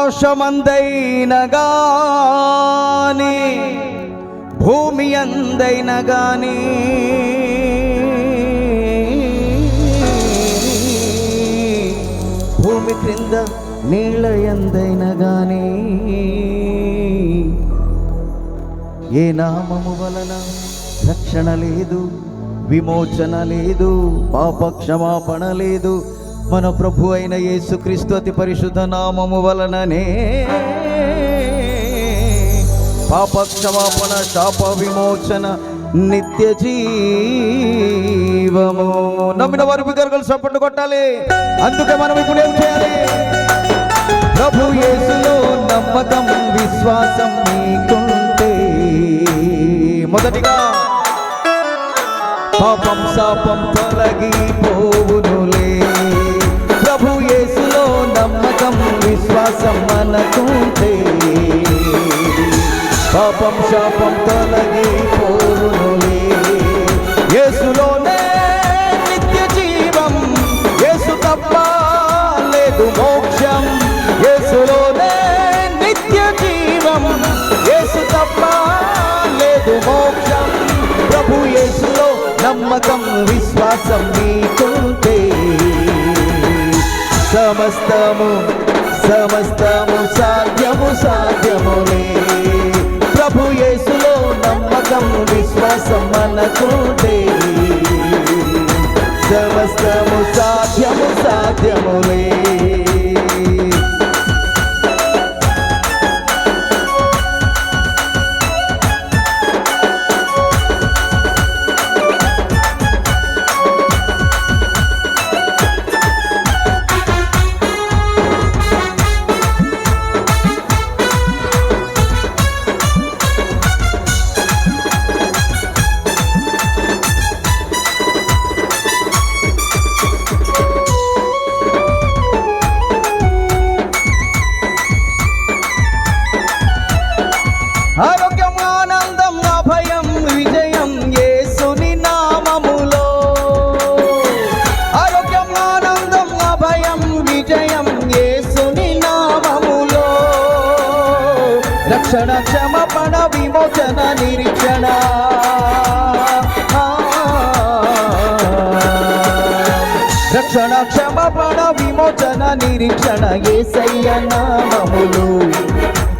ఆకాశమందైన గాని భూమి అందైన గాని భూమి క్రింద నీళ్ళ ఎందైన గాని ఏ నామము వలన రక్షణ లేదు విమోచన లేదు పాప క్షమాపణ లేదు మన ప్రభు అయిన యేసుక్రీస్తు అతి పరిశుద్ధ నామము వలననే పాప క్షమాపణ శాప విమోచన నిత్య జీవము. నమ్మిన వారు బిగరగలు సపోర్ట్ కొట్టాలి. అందుకే మనం ఇప్పుడు ఏం చేయాలి? ప్రభు యేసులో నమ్మకం విశ్వాసం నీకుంటే మొదటిగా పాపం శాపం తొలగి విశ్వాసం మనకుంటే పాపం శాపం తొలగిపోవునులే. యేసులోనే నిత్య జీవం యేసు తప్ప లేదు మోక్షం. యేసులోనే నిత్య జీవం యేసు తప్ప లేదు మోక్షం. ప్రభు యేసులో నమ్మకం విశ్వాసం నీకుంటే సమస్తము సమస్తము సాధ్యము సాధ్యమునే. ప్రభు యేసులో నమ్మకం విశ్వాసం మనకుంటే సమస్తము సాధ్యము సాధ్యమునే. ఆరోగ్యం ఆనందం అభయం విజయం యేసుని నామములో. ఆరోగ్యం ఆనందం అభయం విజయం యేసుని నామములో. రక్షణ క్షమపణ విమోచన నిరీక్షణ. రక్షణ క్షమపణ విమోచన నిరీక్షణ ఏసయ్య నామములు.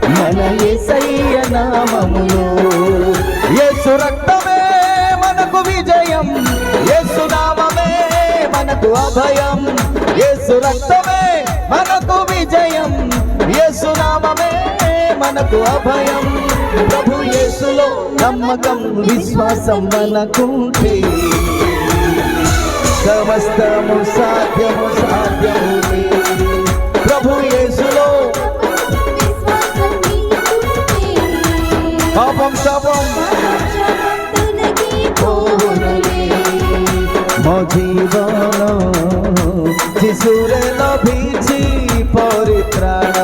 మన ఏసయ్య నామములో. యేసు రక్తమే మనకు విజయం. యేసు నామమే మనకు అభయం. యేసు రక్తమే మనకు విజయం. యేసు నామమే మనకు అభయం. ప్రభు యేసులో నమ్మకం విశ్వాసం మనకుంటే. సమస్తము సాధ్యము సాధ్యము ప్రభు সবম সবম ମୋ ଜୀବନ ଶିଶୁରେ ଲଭିଛି ପରିତ୍ରାଣ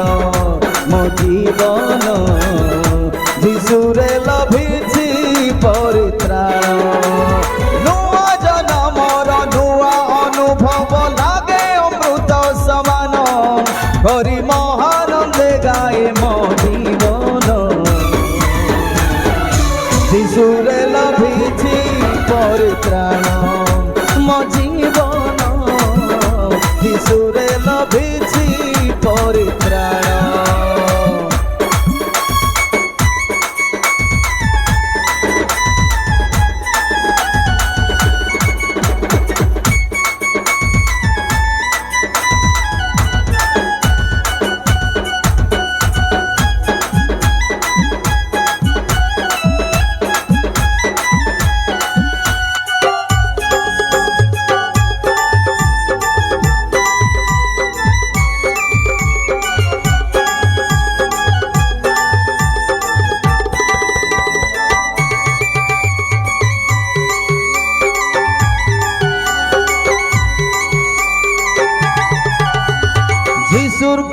ମୋ ଜୀବନ পরিত্রাণ মো জীবন যিশুরে লাভিছি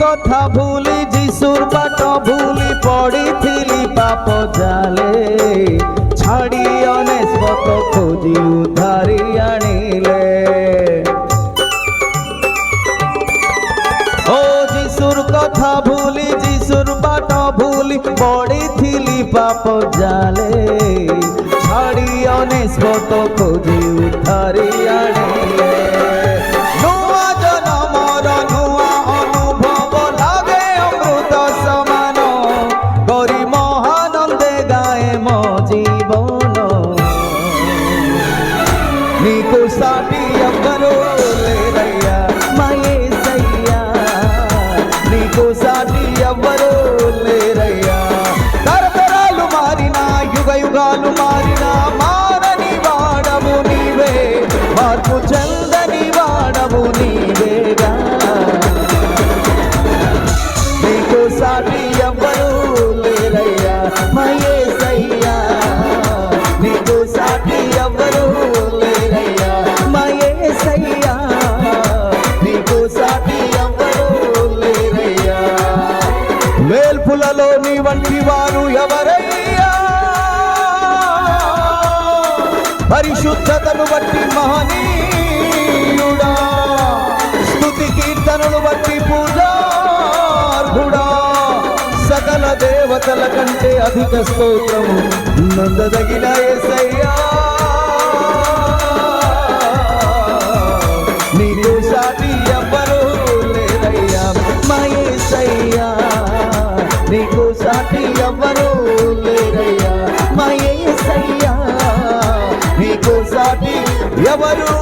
কথা ভুলি, যিশুর বাট ভুলি পড়িଥିଲି পাপ জালে। ছাড়ি অনেস্বত খোঁজি, উদ্ধারি আনিলে। ও যিশুর কথা ভুলি, যিশুর বাট ভুলি পড়িଥିଲି পাপ জালে। ছাড়ি অনেস্বত খোঁজি, উদ্ধারি আনিলে। Because I'll పరిశుద్ధతను బట్టి మహనీయుడా. స్థుతి కీర్తనను బట్టి పూజార్హుడా. సకల దేవతల కంటే అధిక స్తోత్రము. నందదగిన ఎసయ్యా Guadalupe.